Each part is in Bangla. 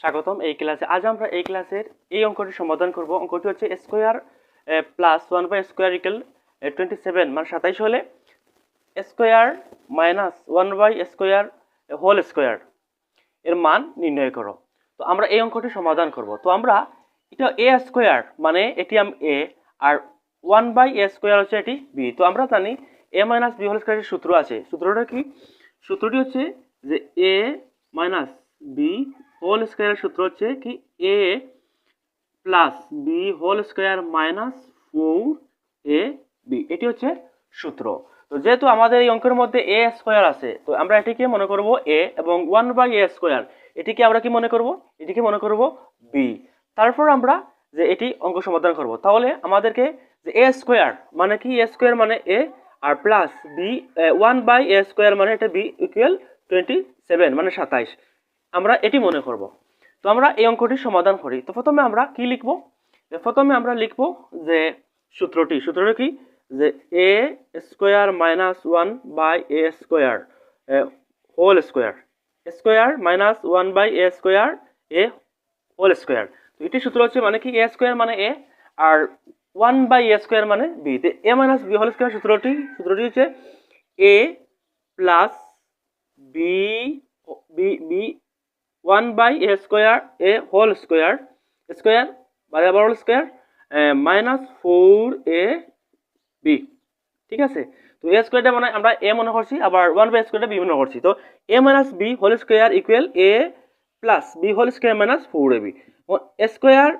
স্বাগতম এই ক্লাসে। আজ আমরা এই ক্লাসের এই অঙ্কটি সমাধান করব। অঙ্কটি হচ্ছে square plus one by square equal twenty seven মানে সাতাইশ হলে square minus one by square whole square এর মান নির্ণয় করো। তো আমরা এই অঙ্কটি সমাধান করব। তো আমরা এটা এ স্কোয়ার মানে এটি আম এ আর ওয়ান বাই এ স্কোয়ার হচ্ছে এটি বি তো আমরা জানি এ মাইনাস বি হোল স্কোয়ারের সূত্র আছে। সূত্রটা কি? সূত্রটি হচ্ছে যে এ মাইনাস বি হোল স্কোয়ারের সূত্র হচ্ছে কি A plus B whole square minus four A B এটি হচ্ছে সূত্র। তো যেহেতু আমাদের এই অঙ্কের মধ্যে এ স্কোয়ার আছে, তো আমরা এটিকে মনে করব এ এবং ওয়ান বাই এ স্কোয়ার এটিকে আমরা কি মনে করব? এটিকে মনে করব বি তারপর আমরা যে এটি অঙ্ক সমাধান করব, তাহলে আমাদেরকে যে এ স্কোয়ার মানে কি? এ স্কোয়ার মানে A R plus B one by A square মানে এটা বি ইকুয়াল টোয়েন্টি সেভেন মানে সাতাইশ। আমরা এটি মনে করব। তো আমরা এই অঙ্কটি সমাধান করি। তো প্রথমে আমরা কি লিখব? প্রথমে আমরা লিখব যে সূত্রটি সূত্রটি কি? যে A square minus one by A square whole square square minus one by A square, A whole square. তো এটি সূত্র হচ্ছে মানে কি? এ স্কোয়ার মানে এ, আর ওয়ান বাই এ স্কোয়ার মানে বি। তো A minus B whole square সূত্রটি সূত্রটি হচ্ছে A plus B B one by A square, A whole square square by আবার whole square minus four A B ঠিক আছে? তো এ স্কোয়ারটা মানে আমরা এ মনে করছি, আবার ওয়ান বাই স্কোয়ারটা বি মনে করছি। তো A minus B whole square equal A plus B whole square minus four A B square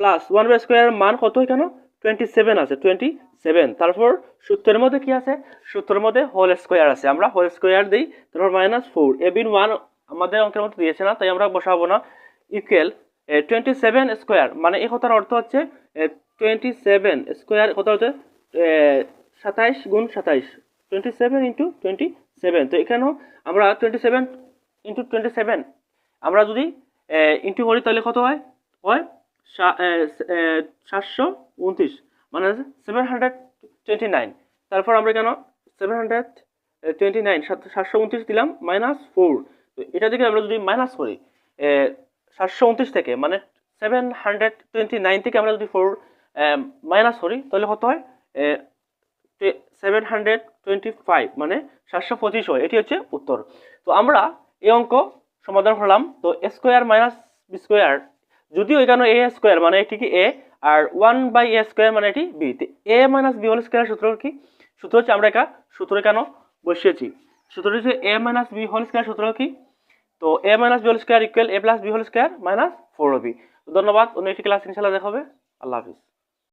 plus one by স্কোয়ারের মান কত এখানে? টোয়েন্টি সেভেন আছে টোয়েন্টি সেভেন তারপর সূত্রের মধ্যে কি আছে? সূত্রের মধ্যে হোল স্কোয়ার আছে। আমরা হোল স্কোয়ার দিই, তারপর মাইনাস ফোর এ বিন ওয়ান আমাদের অঙ্কের মধ্যে দিয়েছে না, তাই আমরা বসাবো না। ইকুয়াল টোয়েন্টি সেভেন স্কোয়ার মানে এই কথার অর্থ হচ্ছে টোয়েন্টি সেভেন স্কোয়ার কথা হচ্ছে সাতাইশ গুণ সাতাইশ twenty seven into twenty seven তো এখানেও আমরা twenty seven into twenty seven আমরা যদি ইন্টু করি তাহলে কত হয়? হয় সাতশো উনত্রিশ মানে সেভেন হান্ড্রেড টোয়েন্টি নাইন তারপর আমরা কেন? সেভেন হান্ড্রেড টোয়েন্টি নাইন সাতশো উনত্রিশ দিলাম মাইনাস ফোর তো এটা থেকে আমরা যদি মাইনাস করি সাতশো উনত্রিশ থেকে মানে সেভেন হান্ড্রেড টোয়েন্টি নাইন থেকে আমরা যদি ফোর মাইনাস করি, তাহলে কত হয়? সেভেন হান্ড্রেড টোয়েন্টি ফাইভ মানে সাতশো পঁচিশ হয়। এটি হচ্ছে উত্তর। তো আমরা এই অঙ্ক সমাধান করলাম। তো স্কোয়ার মাইনাস বি স্কোয়ার যদিও এখানে এ স্কোয়ার মানে এটি কি এ আর ওয়ান বাই এ স্কোয়ার মানে এটি B A minus B whole square সূত্র কি? সূত্র হচ্ছে আমরা একা সূত্র কেন বসিয়েছি? সূত্র হচ্ছে A minus B whole square সূত্র কি? তো A minus B whole square equal A plus B whole square minus four B ধন্যবাদ, অন্য একটি ক্লাস ইনশাল্লাহ দেখাবে আল্লাহ হাফিজ।